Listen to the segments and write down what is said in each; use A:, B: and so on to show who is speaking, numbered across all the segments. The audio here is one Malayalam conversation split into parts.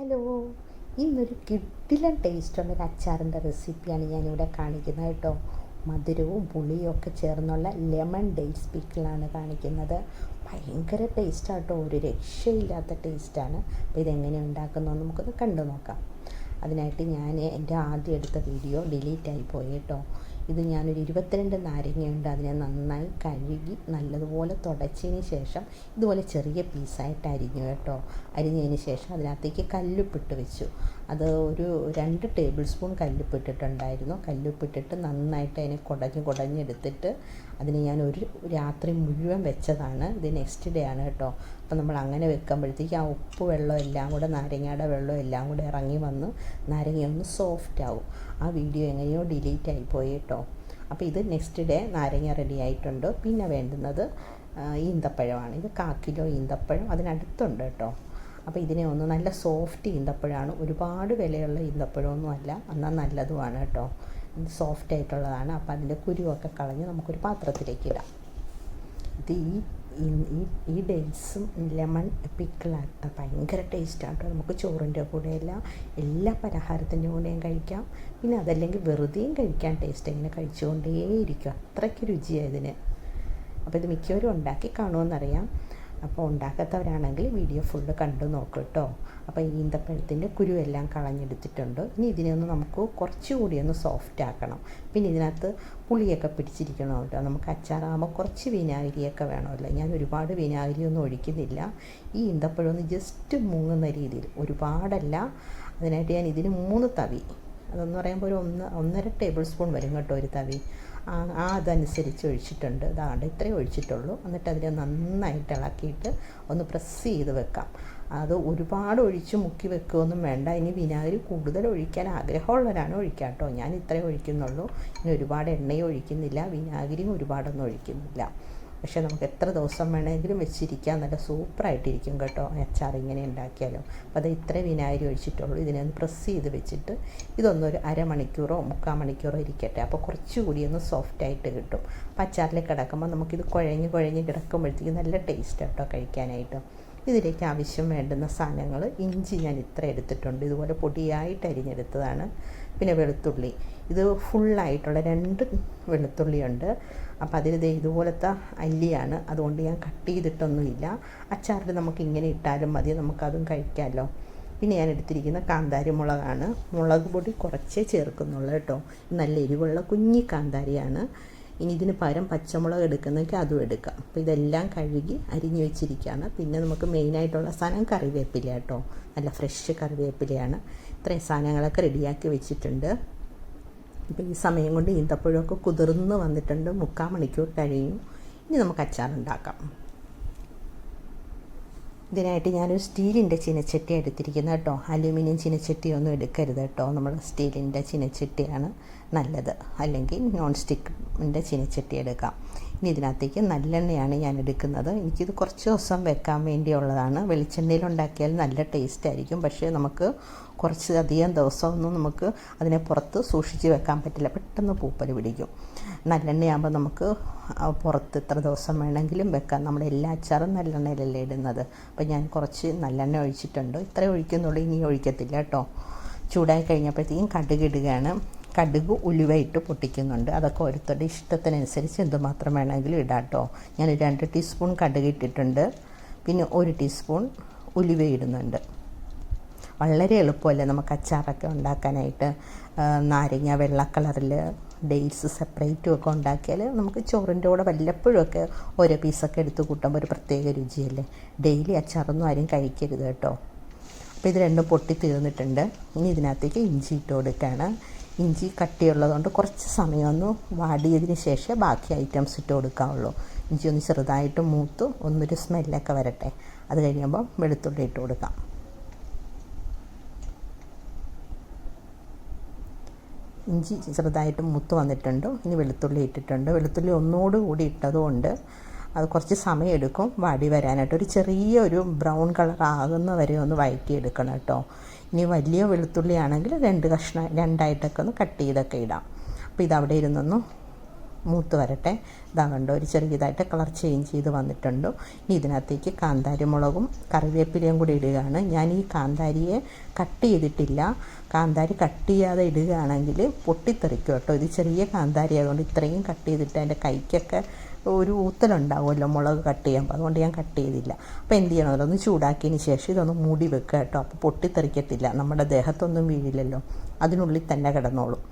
A: ഹലോ ഇന്നൊരു കിഡിലൻ ടേസ്റ്റുള്ള ഒരു അച്ചാറിന്റെ റെസിപ്പിയാണ് ഞാനിവിടെ കാണിക്കുന്നത് കേട്ടോ. മധുരവും പുളിയും ഒക്കെ ചേർന്നുള്ള ലെമൺ ഡേറ്റ്സ് പിക്കിളാണ് കാണിക്കുന്നത്. ഭയങ്കര ടേസ്റ്റാണ് ടേസ്റ്റാട്ടോ ഒരു രക്ഷയില്ലാത്ത ടേസ്റ്റാണ് അപ്പോൾ ഇതെങ്ങനെ ഉണ്ടാക്കുന്നതെന്ന് നമുക്കൊന്ന് കണ്ടു നോക്കാം അതിനായിട്ട് ഞാൻ എന്റെ ആദ്യം എടുത്ത വീഡിയോ ഡിലീറ്റ് ആയി പോയി കേട്ടോ. ഇത് ഞാനൊരു ഇരുപത്തിരണ്ട് നാരങ്ങയുണ്ട് അതിനെ നന്നായി കഴുകി നല്ലതുപോലെ തുടച്ചതിന് ശേഷം ഇതുപോലെ ചെറിയ പീസായിട്ട് അരിഞ്ഞു കേട്ടോ. അരിഞ്ഞതിന് ശേഷം അതിനകത്തേക്ക് കല്ലുപ്പിട്ട് വെച്ചു. അത് ഒരു രണ്ട് ടേബിൾ സ്പൂൺ കല്ലുപ്പിട്ടിട്ടുണ്ടായിരുന്നു. കല്ലുപ്പിട്ടിട്ട് നന്നായിട്ട് അതിനെ കുടഞ്ഞ് കുടഞ്ഞെടുത്തിട്ട് അതിന് ഞാൻ ഒരു രാത്രി മുഴുവൻ വെച്ചതാണ്. ഇത് നെക്സ്റ്റ് ഡേ ആണ് കേട്ടോ. അപ്പം നമ്മൾ അങ്ങനെ വെക്കുമ്പോഴത്തേക്ക് ആ ഉപ്പ് വെള്ളം എല്ലാം കൂടെ നാരങ്ങയുടെ വെള്ളം എല്ലാം കൂടെ ഇറങ്ങി വന്ന് നാരങ്ങ ഒന്ന് സോഫ്റ്റ് ആവും. ആ വീഡിയോ എങ്ങനെയോ ഡിലീറ്റ് ആയിപ്പോയി കേട്ടോ. അപ്പോൾ ഇത് നെക്സ്റ്റ് ഡേ നാരങ്ങ റെഡി ആയിട്ടുണ്ട്. പിന്നെ വേണ്ടുന്നത് ഈന്തപ്പഴമാണ്. ഇത് കാക്കിലോ കിലോ ഈന്തപ്പഴം അതിനടുത്തുണ്ട് കേട്ടോ. അപ്പോൾ ഇതിനെ ഒന്ന് നല്ല സോഫ്റ്റ് ഈന്തപ്പഴമാണ് ഒരുപാട് വിലയുള്ള ഈന്തപ്പഴമൊന്നും അല്ല. എന്നാൽ നല്ലതുമാണ് കേട്ടോ. സോഫ്റ്റ് ആയിട്ടുള്ളതാണ്. അപ്പോൾ അതിന്റെ കുരുവൊക്കെ കളഞ്ഞ് നമുക്കൊരു പാത്രത്തിലേക്ക് ഇടാം. ഇത് ഈ ഈ ഈ ഡേറ്റ്സും ലെമൺ പിക്കിളാണ് ഭയങ്കര ടേസ്റ്റാണ് കേട്ടോ നമുക്ക് ചോറിന്റെ കൂടെ എല്ലാം എല്ലാ പലഹാരത്തിന്റെ കൂടെയും കഴിക്കാം. പിന്നെ അതല്ലെങ്കിൽ വെറുതെയും കഴിക്കാൻ ടേസ്റ്റ് ഇങ്ങനെ കഴിച്ചുകൊണ്ടേയിരിക്കും. അത്രയ്ക്ക് രുചിയാണ് ഇതിന്. അപ്പോൾ ഇത് മിക്കവരും ഉണ്ടാക്കി കാണുമെന്നറിയാം അപ്പോൾ ഉണ്ടാക്കാത്തവരാണെങ്കിൽ വീഡിയോ ഫുള്ള് കണ്ടു നോക്കും കേട്ടോ അപ്പോൾ ഈ ഈന്തപ്പഴത്തിന്റെ കുരുവെല്ലാം കളഞ്ഞെടുത്തിട്ടുണ്ട്. ഇനി ഇതിനെ ഒന്ന് നമുക്ക് കുറച്ചുകൂടി ഒന്ന് സോഫ്റ്റ് ആക്കണം. പിന്നെ ഇതിനകത്ത് പുളിയൊക്കെ പിടിച്ചിരിക്കണം കേട്ടോ. നമുക്ക് അച്ചാറാകുമ്പോൾ കുറച്ച് വിനാഗിരിയൊക്കെ വേണമല്ലോ ഞാൻ ഒരുപാട് വിനാഗിരി ഒന്നും ഒഴിക്കുന്നില്ല. ഈ ഈന്തപ്പഴം ഒന്ന് ജസ്റ്റ് മുങ്ങുന്ന രീതിയിൽ ഒരുപാടല്ല. അതിനായിട്ട് ഞാൻ ഇതിന് മൂന്ന് തവി. അതെന്ന് പറയുമ്പോൾ ഒരു ഒന്ന് ഒന്നര ടേബിൾ സ്പൂൺ വരും കേട്ടോ ഒരു തവി. ആ അതനുസരിച്ച് ഒഴിച്ചിട്ടുണ്ട്. അതാണ്ട് ഇത്രയും ഒഴിച്ചിട്ടുള്ളൂ. എന്നിട്ട് അതിനെ നന്നായിട്ട് ഇളക്കിയിട്ട് ഒന്ന് പ്രസ് ചെയ്ത് വെക്കാം. അത് ഒരുപാട് ഒഴിച്ച് മുക്കി വെക്കുകയൊന്നും വേണ്ട. ഇനി വിനാഗിരി കൂടുതൽ ഒഴിക്കാൻ ആഗ്രഹമുള്ളവരാണ് ഒഴിക്കുക കേട്ടോ. ഞാൻ ഇത്രയും ഒഴിക്കുന്നുള്ളൂ. ഇനി ഒരുപാട് എണ്ണയും ഒഴിക്കുന്നില്ല. വിനാഗിരിയും ഒരുപാടൊന്നും ഒഴിക്കുന്നില്ല. പക്ഷേ നമുക്ക് എത്ര ദിവസം വേണമെങ്കിലും വെച്ചിരിക്കാൻ നല്ല സൂപ്പറായിട്ടിരിക്കും കേട്ടോ. അച്ചാർ ഇങ്ങനെ ഉണ്ടാക്കിയാലും. അപ്പോൾ അത് ഇത്രയും വിനാഗിരി ഒഴിച്ചിട്ടുള്ളൂ. ഇതിനെ ഒന്ന് പ്രസ് ചെയ്ത് വെച്ചിട്ട് ഇതൊന്നൊരു അരമണിക്കൂറോ മുക്കാൽ മണിക്കൂറോ ഇരിക്കട്ടെ. അപ്പോൾ കുറച്ചുകൂടി ഒന്ന് സോഫ്റ്റ് ആയിട്ട് കിട്ടും. അപ്പോൾ അച്ചാറിൽ കിടക്കുമ്പോൾ നമുക്കിത് കുഴഞ്ഞ് കുഴഞ്ഞ് കിടക്കുമ്പോഴത്തേക്ക് നല്ല ടേസ്റ്റ് കേട്ടോ കഴിക്കാനായിട്ട്. ഇതിലേക്ക് ആവശ്യം വേണ്ടുന്ന സാധനങ്ങൾ ഇഞ്ചി ഞാൻ ഇത്ര എടുത്തിട്ടുണ്ട്. ഇതുപോലെ പൊടിയായിട്ട് അരിഞ്ഞെടുത്തതാണ്. പിന്നെ വെളുത്തുള്ളി. ഇത് ഫുള്ളായിട്ടുള്ള രണ്ട് വെളുത്തുള്ളിയുണ്ട്. അപ്പം അതിൽ ഇത് ഇതുപോലത്തെ അല്ലിയാണ്. അതുകൊണ്ട് ഞാൻ കട്ട് ചെയ്തിട്ടൊന്നുമില്ല. അച്ചാറിൽ നമുക്ക് ഇങ്ങനെ ഇട്ടാലും മതി. നമുക്കതും കഴിക്കാമല്ലോ പിന്നെ ഞാൻ എടുത്തിരിക്കുന്ന കാന്താരി മുളകാണ്. മുളക് പൊടി കുറച്ചേ ചേർക്കുന്നുള്ളൂ കേട്ടോ. നല്ല എരിവുള്ള കുഞ്ഞി കാന്താരിയാണ്. ഇനി ഇതിന് പകരം പച്ചമുളക് എടുക്കുന്നെങ്കിൽ അതും എടുക്കാം. അപ്പോൾ ഇതെല്ലാം കഴുകി അരിഞ്ഞു വെച്ചിരിക്കുകയാണ്. പിന്നെ നമുക്ക് മെയിനായിട്ടുള്ള സാധനം കറിവേപ്പില കേട്ടോ. നല്ല ഫ്രഷ് കറിവേപ്പിലയാണ്. ഇത്രയും സാധനങ്ങളൊക്കെ റെഡിയാക്കി വെച്ചിട്ടുണ്ട്. ഇപ്പോൾ ഈ സമയം കൊണ്ട് ഈന്തപ്പഴമൊക്കെ കുതിർന്ന് വന്നിട്ടുണ്ട്. മുക്കാൽ മണിക്കൂർ കഴിഞ്ഞു ഇനി നമുക്ക് അച്ചാറുണ്ടാക്കാം ഇതിനായിട്ട് ഞാനൊരു സ്റ്റീലിന്റെ ചീനച്ചട്ടി എടുത്തിരിക്കുന്നത് കേട്ടോ. അലൂമിനിയം ചീനച്ചട്ടിയൊന്നും എടുക്കരുത് കേട്ടോ. നമ്മൾ സ്റ്റീലിന്റെ ചീനച്ചട്ടിയാണ്. നല്ലത്. അല്ലെങ്കിൽ നോൺ സ്റ്റിക്കിന്റെ ചീനച്ചട്ടി എടുക്കാം. ഇനി ഇതിനകത്തേക്ക് നല്ലെണ്ണയാണ് ഞാൻ എടുക്കുന്നത്. എനിക്കിത് കുറച്ച് ദിവസം വെക്കാൻ വേണ്ടിയുള്ളതാണ്. വെളിച്ചെണ്ണയിൽ ഉണ്ടാക്കിയാൽ നല്ല ടേസ്റ്റ് ആയിരിക്കും. പക്ഷേ നമുക്ക് കുറച്ച് അധികം ദിവസമൊന്നും നമുക്ക് അതിനെ പുറത്ത് സൂക്ഷിച്ച് വെക്കാൻ പറ്റില്ല. പെട്ടെന്ന് പൂപ്പൽ പിടിക്കും. നല്ലെണ്ണയാകുമ്പോൾ നമുക്ക് പുറത്ത് ഇത്ര ദിവസം വേണമെങ്കിലും വെക്കാം. നമ്മുടെ എല്ലാ അച്ചാറും നല്ലെണ്ണയിലല്ലേ ഇടുന്നത്. അപ്പോൾ ഞാൻ കുറച്ച് നല്ലെണ്ണ ഒഴിച്ചിട്ടുണ്ട്. ഇത്രേ ഒഴിക്കുന്നുള്ളൂ. ഇനി ഒഴിക്കത്തില്ല കേട്ടോ. ചൂടായി കഴിഞ്ഞപ്പോഴത്തേക്കും കടുക് ഉലുവയിട്ട് പൊട്ടിക്കുന്നുണ്ട്. അതൊക്കെ ഓരോരുത്തരുടെ ഇഷ്ടത്തിനനുസരിച്ച് എന്തുമാത്രം വേണമെങ്കിലും ഇടാം കേട്ടോ ഞാൻ രണ്ട് ടീസ്പൂൺ കടുക് ഇട്ടിട്ടുണ്ട്. പിന്നെ ഒരു ടീസ്പൂൺ ഉലുവ ഇടുന്നുണ്ട്. വളരെ എളുപ്പമല്ലേ നമുക്ക് അച്ചാറൊക്കെ ഉണ്ടാക്കാനായിട്ട്. നാരങ്ങ വെള്ള കളറിൽ ഡേറ്റ്സ് സെപ്പറേറ്റും ഒക്കെ ഉണ്ടാക്കിയാൽ നമുക്ക് ചോറിന്റെ കൂടെ വല്ലപ്പോഴുമൊക്കെ ഓരോ പീസൊക്കെ എടുത്ത് കൂട്ടുമ്പോൾ ഒരു പ്രത്യേക രുചിയല്ലേ. ഡെയിലി അച്ചാറൊന്നും ആരും കഴിക്കരുത് കേട്ടോ അപ്പോൾ ഇത് രണ്ടും പൊട്ടി തീർന്നിട്ടുണ്ട്. ഇനി ഇതിനകത്തേക്ക് ഇഞ്ചി ഇട്ട് കൊടുക്കുകയാണ് ഇഞ്ചി കട്ടിയുള്ളതുകൊണ്ട് കുറച്ച് സമയം ഒന്ന് വാടിയതിന് ശേഷം ബാക്കി ഐറ്റംസ് ഇട്ട് കൊടുക്കാവുള്ളൂ. ഇഞ്ചി ഒന്ന് ചെറുതായിട്ട് മൂത്ത് ഒന്നൊരു സ്മെല്ലൊക്കെ വരട്ടെ. അത് കഴിയുമ്പോൾ വെളുത്തുള്ളി ഇട്ട് കൊടുക്കാം. ഇഞ്ചി ചെറുതായിട്ട് മൂത്ത് വന്നിട്ടുണ്ട്. ഇനി വെളുത്തുള്ളി ഇട്ടിട്ടുണ്ട്. വെളുത്തുള്ളി ഒന്നുകൂടി കൂടി ഇട്ടതുകൊണ്ട് അത് കുറച്ച് സമയം എടുക്കും. വാടി വരാനായിട്ട് ഒരു ചെറിയ ഒരു ബ്രൗൺ കളർ ആകുന്ന വരെ ഒന്ന് വഴറ്റി എടുക്കണം കേട്ടോ. ഇനി വലിയ വെളുത്തുള്ളി ആണെങ്കിൽ രണ്ട് കഷ്ണം രണ്ടായിട്ടൊക്കെ ഒന്ന് കട്ട് ചെയ്തൊക്കെ ഇടാം. അപ്പോൾ ഇതവിടെ ഇരുന്നൊന്ന് മൂത്ത് വരട്ടെ. ഇതാ കണ്ടോ ഒരു ചെറിയതായിട്ട് കളർ ചേഞ്ച് ചെയ്ത് വന്നിട്ടുണ്ട്. ഇനി ഇതിനകത്തേക്ക് കാന്താരി മുളകും കറിവേപ്പിലയും കൂടി ഇടുകയാണ്. ഞാൻ ഈ കാന്താരിയെ കട്ട് ചെയ്തിട്ടില്ല. കാന്താരി കട്ട് ചെയ്യാതെ ഇടുകയാണെങ്കിൽ പൊട്ടിത്തെറിക്കും കേട്ടോ. ഇത് ചെറിയ കാന്താരി ആയതുകൊണ്ട് ഇത്രയും കട്ട് ചെയ്തിട്ട് അതിന്റെ കൈക്കൊക്കെ ഒരു ഊത്തലുണ്ടാവുമല്ലോ മുളക് കട്ട് ചെയ്യുമ്പോൾ അതുകൊണ്ട് ഞാൻ കട്ട് ചെയ്തില്ല. അപ്പോൾ എന്ത് ചെയ്യണം? അതൊന്ന് ചൂടാക്കിയതിന് ശേഷം ഇതൊന്ന് മൂടി വെക്കുക കേട്ടോ. അപ്പോൾ പൊട്ടിത്തെറിക്കത്തില്ല. നമ്മുടെ ദേഹത്തൊന്നും വീഴില്ലല്ലോ. അതിനുള്ളിൽ തന്നെ കിടന്നോളും.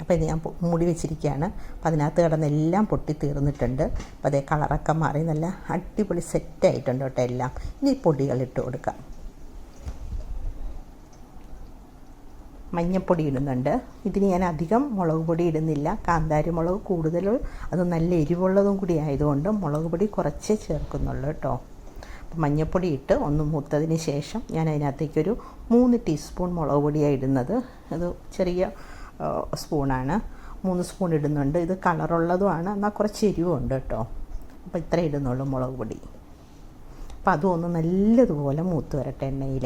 A: അപ്പോൾ ഇത് ഞാൻ മൂടി വെച്ചിരിക്കുകയാണ്. അപ്പോൾ അതിനകത്ത് കിടന്ന് എല്ലാം പൊട്ടി തീർന്നിട്ടുണ്ട്. അപ്പോൾ അതേ കളറൊക്കെ മാറി. നല്ല അടിപൊളി സെറ്റായിട്ടുണ്ട് കേട്ടോ എല്ലാം. ഇനി പൊടികൾ ഇട്ട് കൊടുക്കാം. മഞ്ഞപ്പൊടി ഇടുന്നുണ്ട്. ഇതിന് ഞാൻ അധികം മുളക് പൊടി ഇടുന്നില്ല. കാന്താരി മുളക് കൂടുതൽ അത് നല്ല എരിവുള്ളതും കൂടി ആയതുകൊണ്ട് മുളക് പൊടി കുറച്ചേ ചേർക്കുന്നുള്ളൂ കേട്ടോ. അപ്പം മഞ്ഞപ്പൊടി ഇട്ട് ഒന്ന് മൂത്തതിന് ശേഷം ഞാൻ അതിനകത്തേക്കൊരു മൂന്ന് ടീസ്പൂൺ മുളക് പൊടിയാണ് ഇടുന്നത്. അത് ചെറിയ സ്പൂണാണ്. മൂന്ന് സ്പൂൺ ഇടുന്നുണ്ട്. ഇത് കളറുള്ളതുമാണ്. എന്നാൽ കുറച്ച് എരിവുണ്ട് കേട്ടോ. അപ്പോൾ ഇത്ര ഇടുന്നുള്ളൂ മുളക് പൊടി. അപ്പോൾ അതും ഒന്ന് നല്ലതുപോലെ മൂത്ത് വരട്ടെ എണ്ണയിൽ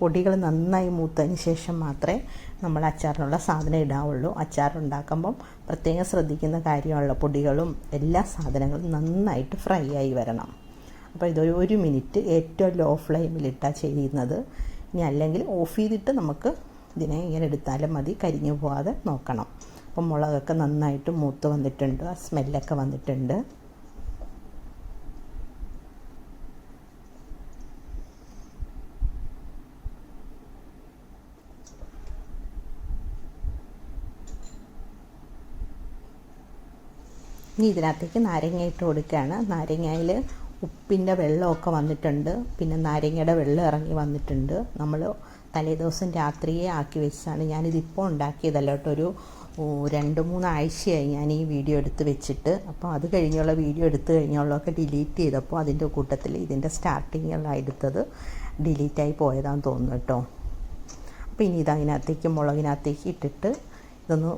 A: പൊടികൾ നന്നായി മൂത്തതിന് ശേഷം മാത്രമേ നമ്മൾ അച്ചാറിനുള്ള സാധനം ഇടാവുള്ളൂ. അച്ചാറുണ്ടാക്കുമ്പം പ്രത്യേകം ശ്രദ്ധിക്കുന്ന കാര്യമുള്ള പൊടികളും എല്ലാ സാധനങ്ങളും നന്നായിട്ട് ഫ്രൈ ആയി വരണം. അപ്പോൾ ഇതൊരു ഒരു മിനിറ്റ് ഏറ്റവും ലോ ഫ്ലെയിമിലിട്ടാണ് ചെയ്യുന്നത് ഇനി അല്ലെങ്കിൽ ഓഫ് ചെയ്തിട്ട് നമുക്ക് ഇതിനെ ഇങ്ങനെ എടുത്താലും മതി കരിഞ്ഞു പോകാതെ നോക്കണം. അപ്പം മുളകൊക്കെ നന്നായിട്ട് മൂത്ത് വന്നിട്ടുണ്ട് സ്മെല്ലൊക്കെ വന്നിട്ടുണ്ട്. ഇനി ഇതിനകത്തേക്ക് നാരങ്ങ ഇട്ട് കൊടുക്കുകയാണ്. നാരങ്ങയിൽ ഉപ്പിന്റെ വെള്ളമൊക്കെ വന്നിട്ടുണ്ട്. പിന്നെ നാരങ്ങയുടെ വെള്ളം ഇറങ്ങി വന്നിട്ടുണ്ട്. നമ്മൾ തലേദിവസം രാത്രിയെ ആക്കി വെച്ചാണ് ഞാനിതിപ്പോൾ ഉണ്ടാക്കിയതല്ല കേട്ടോ. ഒരു രണ്ട് മൂന്ന് ആഴ്ചയായി ഞാൻ ഈ വീഡിയോ എടുത്ത് വെച്ചിട്ട്. അപ്പോൾ അത് കഴിഞ്ഞുള്ള വീഡിയോ എടുത്തു കഴിഞ്ഞുള്ളതൊക്കെ ഡിലീറ്റ് ചെയ്തപ്പോൾ അതിന്റെ കൂട്ടത്തിൽ ഇതിന്റെ സ്റ്റാർട്ടിങ്ങിലുള്ള എടുത്തത്. ഡിലീറ്റായി പോയതാണെന്ന് തോന്നുന്നു കേട്ടോ. അപ്പോൾ ഇനി ഇതതിനകത്തേക്ക് മുളകിനകത്തേക്ക് ഇട്ടിട്ട് ഇതൊന്ന്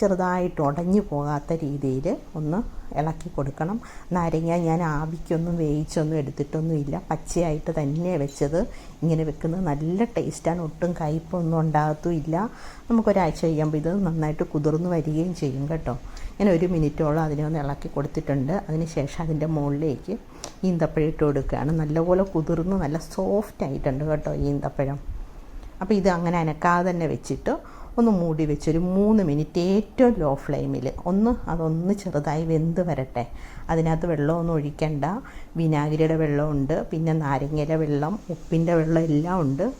A: ചെറുതായിട്ട് ഉടഞ്ഞു പോകാത്ത രീതിയിൽ ഒന്ന് ഇളക്കി കൊടുക്കണം. നാരങ്ങ ഞാൻ ആവിക്കൊന്നും വേവിച്ചൊന്നും എടുത്തിട്ടൊന്നും ഇല്ല. പച്ചയായിട്ട് തന്നെ വെച്ചത് ഇങ്ങനെ വെക്കുന്നത് നല്ല ടേസ്റ്റാണ് ഒട്ടും കയ്പൊന്നും ഉണ്ടാകത്തുമില്ല നമുക്കൊരാഴ്ച കഴിയുമ്പോൾ ഇത് നന്നായിട്ട് കുതിർന്നു വരികയും ചെയ്യും കേട്ടോ. ഞാൻ ഒരു മിനിറ്റോളം അതിനെ ഒന്ന് ഇളക്കി കൊടുത്തിട്ടുണ്ട്. അതിന് ശേഷം അതിന്റെ മുകളിലേക്ക് ഈന്തപ്പഴം കൊടുക്കുകയാണ്. നല്ലപോലെ കുതിർന്ന് നല്ല സോഫ്റ്റ് ആയിട്ടുണ്ട് കേട്ടോ ഈന്തപ്പഴം. അപ്പോൾ ഇത് അങ്ങനെ അനക്കാതെ തന്നെ വെച്ചിട്ട് ഒന്ന് മൂടി വെച്ചൊരു മൂന്ന് മിനിറ്റ് ഏറ്റവും ലോ ഫ്ലെയിമിൽ ഒന്ന് അതൊന്ന് ചെറുതായി വെന്ത് വരട്ടെ. അതിനകത്ത് വെള്ളമൊന്നും ഒഴിക്കണ്ട. വിനാഗിരിയുടെ വെള്ളമുണ്ട്. പിന്നെ നാരങ്ങയുടെ വെള്ളം ഉപ്പിന്റെ വെള്ളം എല്ലാം ഉണ്ട്.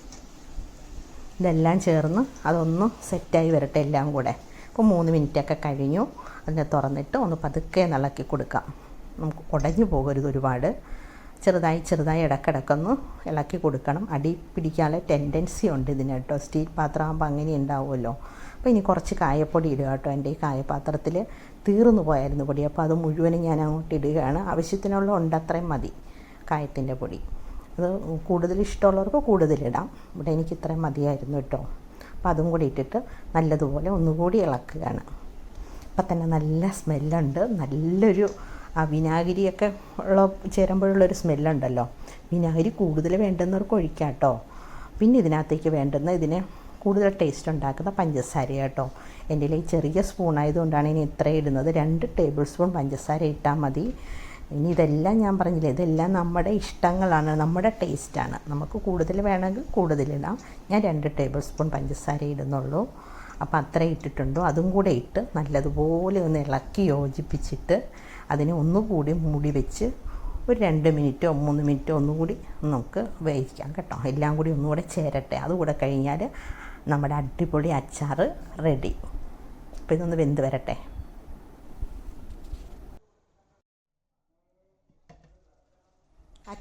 A: ഇതെല്ലാം ചേർന്ന് അതൊന്ന് സെറ്റായി വരട്ടെ എല്ലാം കൂടെ. അപ്പോൾ മൂന്ന് മിനിറ്റൊക്കെ കഴിഞ്ഞു. അതിനെ തുറന്നിട്ട് ഒന്ന് പതുക്കെ നിളക്കി കൊടുക്കാം. നമുക്ക് ഉടഞ്ഞു പോകരുത് ഒരുപാട്. ചെറുതായി ചെറുതായി ഇടക്കിടക്കൊന്ന് ഇളക്കി കൊടുക്കണം. അടി പിടിക്കാനുള്ള ടെൻഡൻസി ഉണ്ട് ഇതിന് കേട്ടോ. സ്റ്റീൽ പാത്രമാകുമ്പോൾ അങ്ങനെ ഉണ്ടാവുമല്ലോ. അപ്പോൾ ഇനി കുറച്ച് കായപ്പൊടി ഇടുക കേട്ടോ. എന്റെ ഈ കായപാത്രത്തിൽ തീർന്നു പോയായിരുന്നു പൊടി. അപ്പോൾ അത് മുഴുവനും ഞാൻ അങ്ങോട്ട് ഇടുകയാണ്. ആവശ്യത്തിനുള്ള ഉണ്ട് അത്രയും മതി കായത്തിന്റെ പൊടി. അത് കൂടുതൽ ഇഷ്ടമുള്ളവർക്ക് കൂടുതലിടാം ഇവിടെ എനിക്ക് ഇത്രയും മതിയായിരുന്നു കേട്ടോ. അപ്പോൾ അതും കൂടി ഇട്ടിട്ട് നല്ലതുപോലെ ഒന്നുകൂടി ഇളക്കുകയാണ്. അപ്പം തന്നെ നല്ല സ്മെല്ലുണ്ട് നല്ലൊരു ആ വിനാഗിരിയൊക്കെ ഉള്ള ചേരുമ്പോഴുള്ളൊരു സ്മെല്ലുണ്ടല്ലോ. വിനാഗിരി കൂടുതൽ വേണ്ടുന്നവർക്ക് ഒഴിക്കാം കേട്ടോ പിന്നെ ഇതിനകത്തേക്ക് വേണ്ടുന്ന ഇതിന് കൂടുതൽ ടേസ്റ്റ് ഉണ്ടാക്കുന്ന പഞ്ചസാര കേട്ടോ എന്റെ ഈ ചെറിയ സ്പൂൺ ആയതുകൊണ്ടാണ് ഇനി ഇത്ര ഇടുന്നത്. രണ്ട് ടേബിൾ സ്പൂൺ പഞ്ചസാര ഇട്ടാൽ മതി. ഇനി ഇതെല്ലാം ഞാൻ പറഞ്ഞില്ലേ ഇതെല്ലാം നമ്മുടെ ഇഷ്ടങ്ങളാണ് നമ്മുടെ ടേസ്റ്റാണ് നമുക്ക് കൂടുതൽ വേണമെങ്കിൽ കൂടുതലിടാം ഞാൻ രണ്ട് ടേബിൾ സ്പൂൺ പഞ്ചസാര ഇടുന്നുള്ളൂ. അപ്പോൾ അത്ര ഇട്ടിട്ടുണ്ടോ? അതും കൂടെ ഇട്ട് നല്ലതുപോലെ ഒന്ന് ഇളക്കി യോജിപ്പിച്ചിട്ട് അതിനെ ഒന്നുകൂടി മൂടി വെച്ച് ഒരു രണ്ട് മിനിറ്റോ മൂന്ന് മിനിറ്റോ ഒന്നുകൂടി നമുക്ക് വേവിക്കാം കേട്ടോ. എല്ലാം കൂടി ഒന്നുകൂടെ ചേരട്ടെ. അതുകൂടെ കഴിഞ്ഞാൽ നമ്മുടെ അടിപൊളി അച്ചാർ റെഡി അപ്പോൾ ഇതൊന്ന് വെന്ത് വരട്ടെ.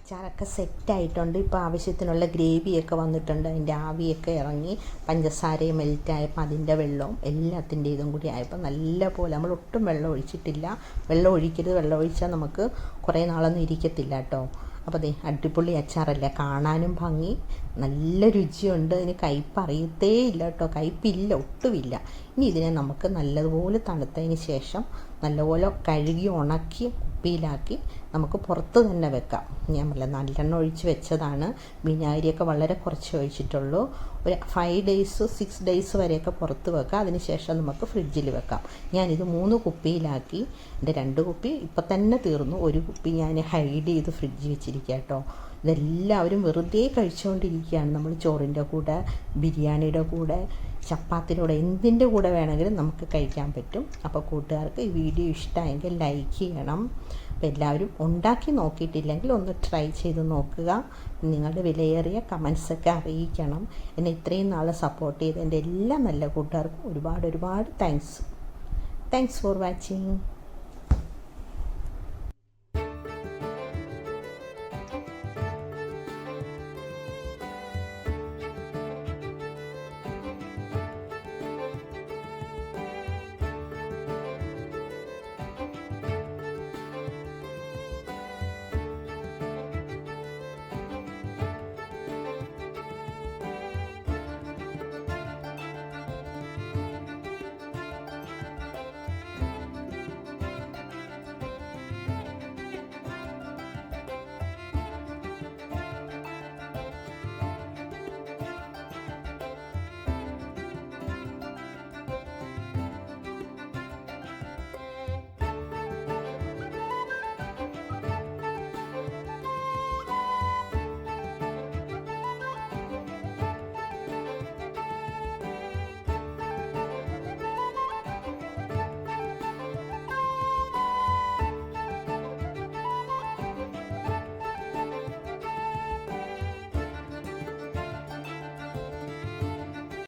A: അച്ചാറൊക്കെ സെറ്റായിട്ടുണ്ട്. ഇപ്പോൾ ആവശ്യത്തിനുള്ള ഗ്രേവിയൊക്കെ വന്നിട്ടുണ്ട്. അതിന്റെ ആവിയൊക്കെ ഇറങ്ങി പഞ്ചസാരയും മെൽറ്റായപ്പോൾ അതിന്റെ വെള്ളവും എല്ലാത്തിന്റെ ഇതും കൂടി ആയപ്പോൾ നല്ല പോലെ നമ്മൾ ഒട്ടും വെള്ളം ഒഴിച്ചിട്ടില്ല. വെള്ളം ഒഴിക്കരുത്. വെള്ളം ഒഴിച്ചാൽ നമുക്ക് കുറേ നാളൊന്നും ഇരിക്കത്തില്ല കേട്ടോ. അപ്പോൾ അതെ അടിപൊളി അച്ചാറല്ലേ. കാണാനും ഭംഗി. നല്ല രുചിയുണ്ട്. ഇതിന് കയ്പ്പ് അറിയത്തേ ഇല്ല കേട്ടോ. കയ്പ്പില്ല ഒട്ടുമില്ല. ഇനി ഇതിനെ നമുക്ക് നല്ലതുപോലെ തണുത്തതിന് ശേഷം നല്ലപോലെ കഴുകി ഉണക്കി കുപ്പിയിലാക്കി നമുക്ക് പുറത്ത് തന്നെ വെക്കാം. ഞാൻ പറഞ്ഞ നല്ലെണ്ണ ഒഴിച്ച് വെച്ചതാണ്. വിനാഗിരിയൊക്കെ വളരെ കുറച്ച് ഒഴിച്ചിട്ടുള്ളൂ. ഒരു ഫൈവ് ഡേയ്സ് സിക്സ് ഡേയ്സ് വരെയൊക്കെ പുറത്ത് വെക്കാം. അതിനുശേഷം നമുക്ക് ഫ്രിഡ്ജിൽ വെക്കാം. ഞാനിത് മൂന്ന് കുപ്പിയിലാക്കി. എന്റെ രണ്ട് കുപ്പി ഇപ്പം തന്നെ തീർന്നു. ഒരു കുപ്പി ഞാൻ ഹൈഡ് ചെയ്ത് ഫ്രിഡ്ജിൽ വെച്ചിരിക്കുക കേട്ടോ ഇതെല്ലാവരും വെറുതെ കഴിച്ചുകൊണ്ടിരിക്കുകയാണ്. നമ്മൾ ചോറിന്റെ കൂടെ ബിരിയാണിയുടെ കൂടെ ചപ്പാത്തിയുടെ എന്തിന്റെ കൂടെ വേണമെങ്കിലും നമുക്ക് കഴിക്കാൻ പറ്റും. അപ്പോൾ കൂട്ടുകാർക്ക് ഈ വീഡിയോ ഇഷ്ടമായെങ്കിൽ ലൈക്ക് ചെയ്യണം. അപ്പോൾ എല്ലാവരും ഉണ്ടാക്കി നോക്കിയിട്ടില്ലെങ്കിൽ ഒന്ന് ട്രൈ ചെയ്ത് നോക്കുക. നിങ്ങളുടെ വിലയേറിയ കമൻസൊക്കെ അറിയിക്കണം. എന്നെ ഇത്രയും നാൾ സപ്പോർട്ട് ചെയ്ത് എന്റെ എല്ലാ നല്ല കൂട്ടുകാർക്കും ഒരുപാട് ഒരുപാട് താങ്ക്സ് താങ്ക്സ് ഫോർ വാച്ചിങ്